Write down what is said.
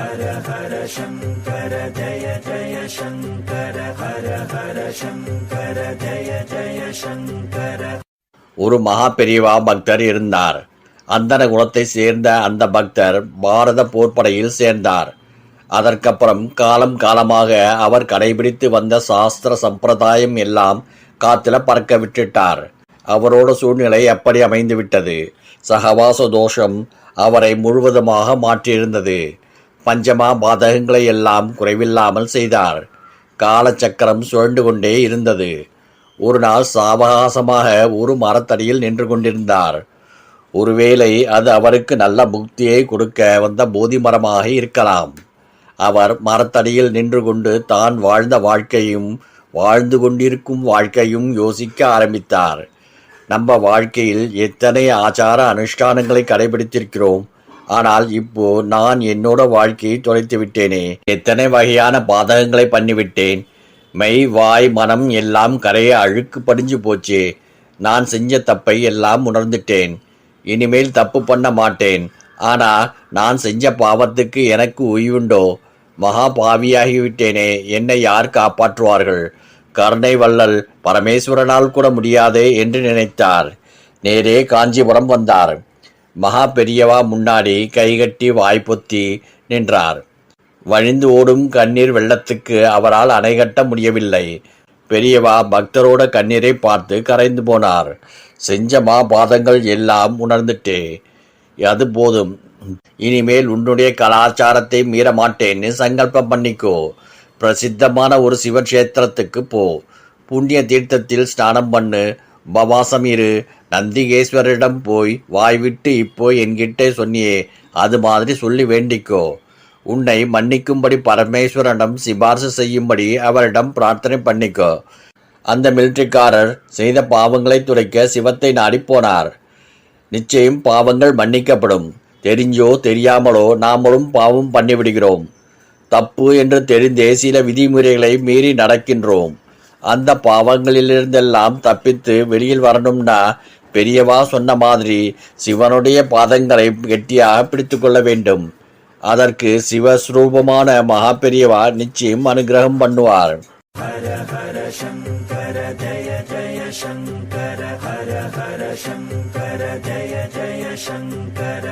ஹர ஹர சங்கர ஜய ஜய சங்கர ஹர ஹர சங்கர ஜய ஜய சங்கர. ஒரு மகா பெரியவா பக்தர் இருந்தார். அந்தன குலத்தை சேர்ந்த அந்த பக்தர் பாரத போர்ப்படையில் சேர்ந்தார். அதற்கப்புறம் காலம் காலமாக அவர் கடைபிடித்து வந்த சாஸ்திர சம்பிரதாயம் எல்லாம் காத்துல பறக்க விட்டுட்டார். அவரோட சூழ்நிலை எப்படி அமைந்துவிட்டது. சகவாச தோஷம் அவரை முழுவதுமாக மாற்றியிருந்தது. பஞ்சமா பாதகங்களை எல்லாம் குறைவில்லாமல் செய்தார். காலச்சக்கரம் சுழண்டு கொண்டே இருந்தது. ஒரு நாள் சாவகாசமாக ஒரு மரத்தடியில் நின்று கொண்டிருந்தார். ஒருவேளை அது அவருக்கு நல்ல முக்தியை கொடுக்க வந்த போதி மரமாக இருக்கலாம். அவர் மரத்தடியில் நின்று கொண்டு தான் வாழ்ந்த வாழ்க்கையும் வாழ்ந்து கொண்டிருக்கும் வாழ்க்கையும் யோசிக்க ஆரம்பித்தார். நம்ம வாழ்க்கையில் எத்தனை ஆச்சார அனுஷ்டானங்களை கடைபிடித்திருக்கிறோம்? ஆனால் இப்போ நான் என்னோட வாழ்க்கையை தொலைத்து விட்டேனே. எத்தனை வகையான பாதகங்களை பண்ணிவிட்டேன். மெய் வாய் மனம் எல்லாம் கரைய அழுக்கு படிஞ்சு போச்சு. நான் செஞ்ச தப்பை எல்லாம் உணர்ந்துட்டேன். இனிமேல் தப்பு பண்ண மாட்டேன். ஆனா நான் செஞ்ச பாவத்துக்கு எனக்கு உய்வுண்டோ? மகா பாவியாகிவிட்டேனே. என்னை யார் காப்பாற்றுவார்கள்? கருணை வள்ளல் பரமேஸ்வரனால் கூட முடியாதே என்று நினைத்தார். நேரே காஞ்சிபுரம் வந்தார். மகா பெரியவா முன்னாடி கைகட்டி வாய்ப்பொத்தி நின்றார். வழிந்து ஓடும் கண்ணீர் வெள்ளத்துக்கு அவரால் அணை கட்ட முடியவில்லை. பெரியவா பக்தரோட கண்ணீரை பார்த்து கரைந்து போனார். செஞ்ச மா பாதங்கள் எல்லாம் உணர்ந்துட்டே அது போதும். இனிமேல் உன்னுடைய கலாச்சாரத்தை மீற மாட்டேன்னு சங்கல்பம் பண்ணிக்கோ. பிரசித்தமான ஒரு சிவக்ஷேத்திரத்துக்கு போ. புண்ணிய தீர்த்தத்தில் ஸ்நானம் பண்ணு. உபவாசம் இரு நந்திகேஸ்வரிடம் போய் வாய் விட்டு இப்போ என்கிட்டே சொன்னியே அது மாதிரி சொல்லி வேண்டிக்கோ. உன்னை மன்னிக்கும்படி பரமேஸ்வரனிடம் சிபார்சு செய்யும்படி அவரிடம் பிரார்த்தனை பண்ணிக்கோ. அந்த மிலிட்டரிக்காரர் செய்த பாவங்களை துடைக்க சிவத்தை நாடி போனார். நிச்சயம் பாவங்கள் மன்னிக்கப்படும். தெரிஞ்சோ தெரியாமலோ நாமளும் பாவம் பண்ணிவிடுகிறோம். தப்பு என்று தெரிந்தே சில விதிமுறைகளை மீறி நடக்கின்றோம். அந்த பாவங்களிலிருந்தெல்லாம் தப்பித்து வெளியில் வரணும்னா பெரியவா சொன்ன மாதிரி சிவனுடைய பாதங்களை கெட்டியாக பிடித்து கொள்ள வேண்டும். அதற்கு சிவஸ்ரூபமான மகா பெரியவா நிச்சயம் அனுகிரகம் பண்ணுவார். ஹர ஹர சங்கர ஜய ஜய சங்கர ஹர ஹர சங்கர ஜய ஜய சங்கர